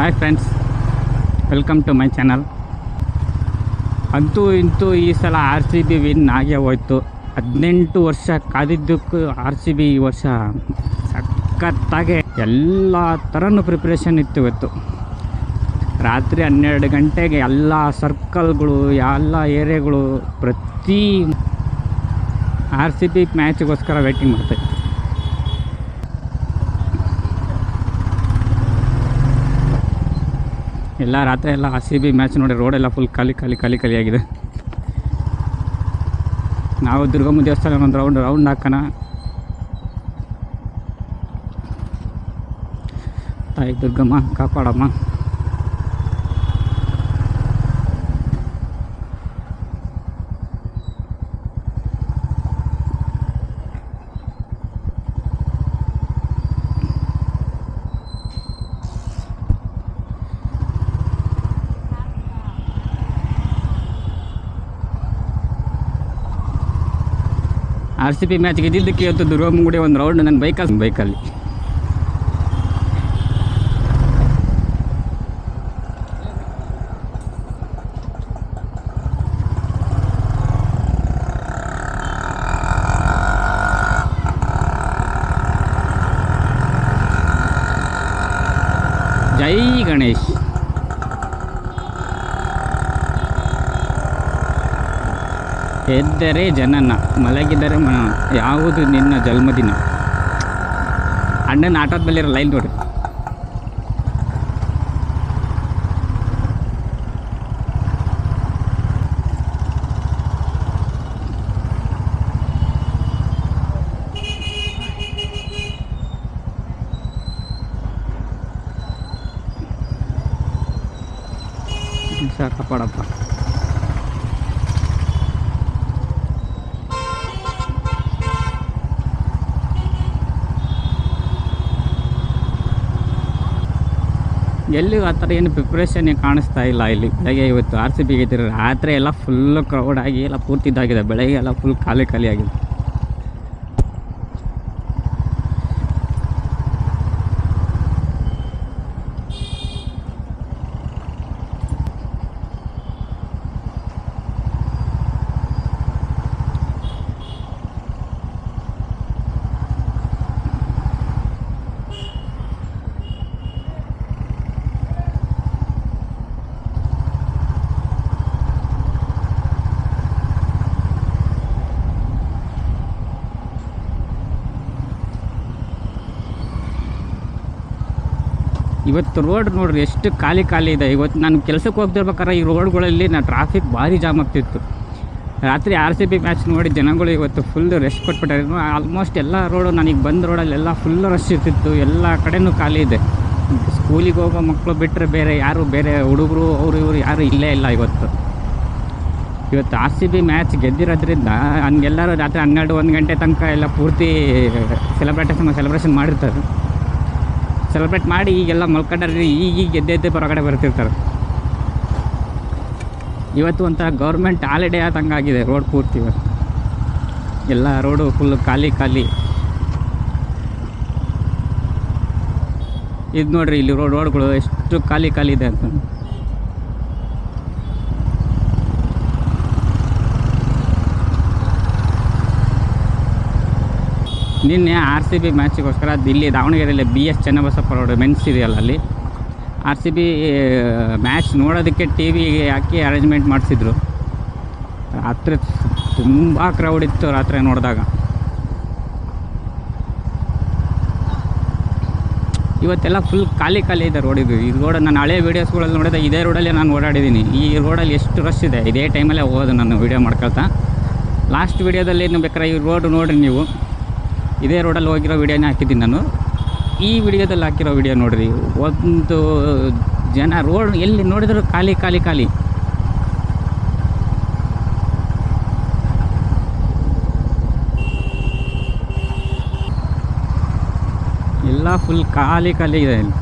Hi friends welcome to my channel ಅಂತೂ ಇಂತೂ ಈ ಸಲ ಆರ್ ಸಿ ಬಿ ವಿನ್ ಆಗೇ ಹೋಯ್ತು. ಹದಿನೆಂಟು ವರ್ಷ ಕಾದಿದ್ದಕ್ಕೂ ಆರ್ ಸಿ ಬಿ ಈ ವರ್ಷ ಸಖತ್ತಾಗೆ ಎಲ್ಲ ಥರನೂ ಪ್ರಿಪ್ರೇಷನ್ ಇತ್ತು ಇವತ್ತು. ರಾತ್ರಿ ಹನ್ನೆರಡು ಗಂಟೆಗೆ ಎಲ್ಲ ಸರ್ಕಲ್ಗಳು ಎಲ್ಲ ಏರಿಯಾಗಳು ಪ್ರತಿ ಆರ್ ಸಿ ಬಿ ಮ್ಯಾಚ್ಗೋಸ್ಕರ ವೇಟಿಂಗ್ ಮಾಡ್ತಾಯಿತ್ತು ಎಲ್ಲ ರಾತ್ರಿ ಎಲ್ಲ ಸಿ ಬಿ ಮ್ಯಾಚ್ ನೋಡಿ ರೋಡೆಲ್ಲ ಫುಲ್ ಖಾಲಿ ಖಾಲಿ ಖಾಲಿ ಖಾಲಿ ಆಗಿದೆ. ನಾವು ದುರ್ಗಮ್ಮ ದೇವಸ್ಥಾನ ಒಂದು ರೌಂಡ್ ರೌಂಡ್ ಹಾಕೋಣ. ತಾಯಿ ದುರ್ಗಮ್ಮ, ಕಾಪಾಡಮ್ಮ. ಆರ್ ಸಿ ಪಿ ಮ್ಯಾಚ್ ಗೆದ್ದಿದ್ದಕ್ಕೆ ಇವತ್ತು ದುರ್ಗಮ್ಮಗುಡಿ ಒಂದು ರೌಂಡ್ ನನ್ನ ಬೈಕಲ್ಲಿ. ಬೈಕಲ್ಲಿ. ಜೈ ಗಣೇಶ್. ಎದ್ದರೆ ಜನನ ಮಲಗಿದರೆ ಮನ ಯಾವುದು ನಿನ್ನ ಜನ್ಮದಿನ? ಅಣ್ಣನ ಆಟದ ಮೇಲೆ ಲೈನ್ ನೋಡಿ. ಸರ್ ಎಲ್ಲಿಯೂ ಆ ಥರ ಏನು ಪ್ರಿಪ್ರೇಷನ್ ಕಾಣಿಸ್ತಾ ಇಲ್ಲ ಇಲ್ಲಿ. ಬೆಳಗ್ಗೆ ಇವತ್ತು ಆರ್ ಸಿ ಬಿ ಗೆದ್ದಿರೋ ರಾತ್ರಿ ಎಲ್ಲ ಫುಲ್ಲು ಕ್ರೌಡ್ ಆಗಿ ಎಲ್ಲ ಪೂರ್ತಿ ಇದಾಗಿದೆ ಬೆಳಗ್ಗೆ ಎಲ್ಲ ಫುಲ್ ಖಾಲಿ ಖಾಲಿ ಆಗಿದೆ. ಇವತ್ತು ರೋಡ್ ನೋಡ್ರಿ, ಎಷ್ಟು ಖಾಲಿ ಖಾಲಿ ಇದೆ. ಇವತ್ತು ನಾನು ಕೆಲಸಕ್ಕೆ ಹೋಗ್ತಿರ್ಬೇಕಾದ್ರೆ ಈ ರೋಡ್ಗಳಲ್ಲಿ ನಾ ಟ್ರಾಫಿಕ್ ಭಾರಿ ಜಾಮ್ ಆಗ್ತಿತ್ತು. ರಾತ್ರಿ ಆರ್ ಸಿ ಬಿ ಮ್ಯಾಚ್ ನೋಡಿ ಜನಗಳು ಇವತ್ತು ಫುಲ್ ರೆಸ್ಟ್ ಕೊಟ್ಬಿಟ್ಟಾರೆ. ಆಲ್ಮೋಸ್ಟ್ ಎಲ್ಲ ರೋಡು ನನಗೆ ಬಂದ ರೋಡಲ್ಲೆಲ್ಲ ಫುಲ್ ರಶ್ ಇರ್ತಿತ್ತು. ಎಲ್ಲ ಕಡೆನೂ ಖಾಲಿ ಇದೆ. ಸ್ಕೂಲಿಗೆ ಹೋಗೋ ಮಕ್ಕಳು ಬಿಟ್ಟರೆ ಬೇರೆ, ಯಾರು ಬೇರೆ ಹುಡುಗರು, ಅವರು ಇವರು ಯಾರು ಇಲ್ಲೇ ಇಲ್ಲ ಇವತ್ತು. ಇವತ್ತು ಆರ್ ಸಿ ಬಿ ಮ್ಯಾಚ್ ಗೆದ್ದಿರೋದ್ರಿಂದ ಹಂಗೆಲ್ಲರೂ ರಾತ್ರಿ ಹನ್ನೆರಡು, ಒಂದು ಗಂಟೆ ತನಕ ಎಲ್ಲ ಪೂರ್ತಿ ಸೆಲೆಬ್ರೇಟೇಷನ್ ಸೆಲೆಬ್ರೇಷನ್ ಮಾಡಿರ್ತಾರೆ. ಸೆಲೆಬ್ರೇಟ್ ಮಾಡಿ ಈಗೆಲ್ಲ ಮಲ್ಕೊಂಡ್ರೆ ಈಗ ಈಗ ಗೆದ್ದೆದ್ದೆ ಹೊರಗಡೆ ಬರ್ತಿರ್ತಾರೆ. ಇವತ್ತು ಒಂಥರ ಗೌರ್ಮೆಂಟ್ ಹಾಲಿಡೇ ಆದಂಗೆ ಆಗಿದೆ ರೋಡ್ ಪೂರ್ತಿ ಇವತ್ತು. ಎಲ್ಲ ರೋಡು ಫುಲ್ ಖಾಲಿ ಖಾಲಿ. ಇದು ನೋಡ್ರಿ ಇಲ್ಲಿ ರೋಡ್ ರೋಡ್ಗಳು ಎಷ್ಟು ಖಾಲಿ ಖಾಲಿ ಇದೆ ಅಂತ. ನಿನ್ನೆ ಆರ್ ಸಿ ಬಿ ಮ್ಯಾಚಿಗೋಸ್ಕರ ದಿಲ್ಲಿ ದಾವಣಗೆರೆಯಲ್ಲಿ ಬಿ ಎಸ್ ಚನ್ನಬಸಪ್ಪ ರೋಡ್ ಮೆನ್ಸ್ ಇದೆಯಲ್ಲ ಅಲ್ಲಿ ಆರ್ ಸಿ ಬಿ ಮ್ಯಾಚ್ ನೋಡೋದಕ್ಕೆ ಟಿ ವಿ ಹಾಕಿ ಅರೇಂಜ್ಮೆಂಟ್ ಮಾಡಿಸಿದ್ರು. ರಾತ್ರಿ ತುಂಬ ಕ್ರೌಡ್ ಇತ್ತು ರಾತ್ರಿ ನೋಡಿದಾಗ. ಇವತ್ತೆಲ್ಲ ಫುಲ್ ಖಾಲಿ ಖಾಲಿ ಇದೆ ರೋಡ್ ಇದು. ಈ ರೋಡ್ ನಾನು ಹಳೆ ವೀಡಿಯೋಸ್ಗಳಲ್ಲಿ ನೋಡಿದೆ ಇದೇ ರೋಡಲ್ಲಿ ನಾನು ಓಡಾಡಿದ್ದೀನಿ. ಈ ರೋಡಲ್ಲಿ ಎಷ್ಟು ರಶ್ ಇದೆ. ಇದೇ ಟೈಮಲ್ಲೇ ಹೋಗೋದು ನಾನು ವೀಡಿಯೋ ಮಾಡ್ಕೊಳ್ತಾ. ಲಾಸ್ಟ್ ವೀಡಿಯೋದಲ್ಲಿ ಏನು ಬೇಕಾದ್ರೆ ಈ ರೋಡ್ ನೋಡಿರಿ ನೀವು. ಇದೇ ರೋಡಲ್ಲಿ ಹೋಗಿರೋ ವೀಡಿಯೋನೇ ಹಾಕಿದ್ದೀನಿ ನಾನು. ಈ ವಿಡಿಯೋದಲ್ಲಿ ಹಾಕಿರೋ ವಿಡಿಯೋ ನೋಡಿರಿ, ಒಂದು ಜನ ರೋಡ್ ಎಲ್ಲಿ ನೋಡಿದ್ರು ಖಾಲಿ ಖಾಲಿ ಖಾಲಿ. ಎಲ್ಲ ಫುಲ್ ಖಾಲಿ ಖಾಲಿ ಇದೆ ಇಲ್ಲಿ.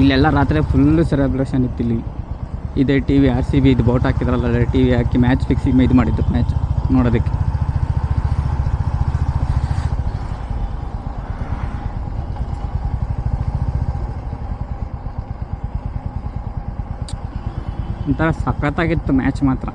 ಇಲ್ಲೆಲ್ಲ ರಾತ್ರಿ ಫುಲ್ಲು ಸೆಲೆಬ್ರೇಷನ್ ಇತ್ತು ಇಲ್ಲಿ. ಇದೇ T V R C B ಇದು ಬೋಟ್ ಹಾಕಿದ್ರಲ್ಲ ಟಿ ವಿ ಹಾಕಿ ಮ್ಯಾಚ್ ಫಿಕ್ಸಿಂಗ್ ಇದು ಮಾಡಿದ್ದು ಮ್ಯಾಚ್ ನೋಡೋದಕ್ಕೆ. ಒಂಥರ ಸಖತ್ತಾಗಿತ್ತು ಮ್ಯಾಚ್ ಮಾತ್ರ.